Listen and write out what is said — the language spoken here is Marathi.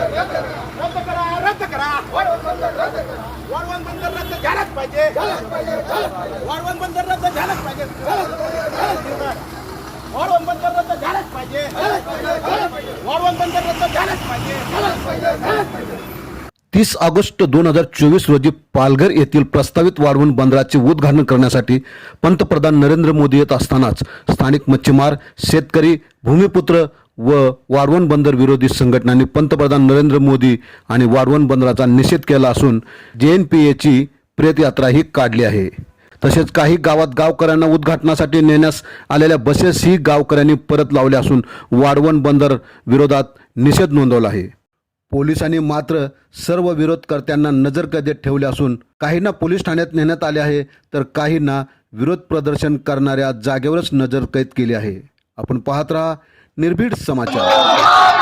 रद्द करा रद्द करा बंदर रद्द झालाच पाहिजे बंदर रद्द झालाच पाहिजे बंदर रद्द झालाच पाहिजे बंदर रद्द झालाच पाहिजे तीस ऑगस्ट दोन हजार चोवीस रोजी पालघर येथील प्रस्तावित वाढवण बंदराचे उद्घाटन करण्यासाठी पंतप्रधान नरेंद्र मोदी येत असतानाच स्थानिक मच्छीमार शेतकरी भूमिपुत्र व वारवण बंदर विरोधी संघटनांनी पंतप्रधान नरेंद्र मोदी आणि वारवण बंदराचा निषेध केला असून जे एन पी एची प्रेतयात्राही काढली आहे. तसेच काही गावात गावकऱ्यांना उद्घाटनासाठी नेण्यास आलेल्या बसेसही गावकऱ्यांनी परत लावल्या असून वाढवण बंदर विरोधात निषेध नोंदवला आहे. पोलिसांनी मात्र सर्व विरोधकर्त्यांना नजरकैदेत ठेवले असून काहींना पोलीस ठाण्यात नेण्यात आले आहे तर काहींना विरोध प्रदर्शन करणाऱ्या जागेवरच नजरकैद केली आहे. आपण पाहत राहा निर्भीड समाचार.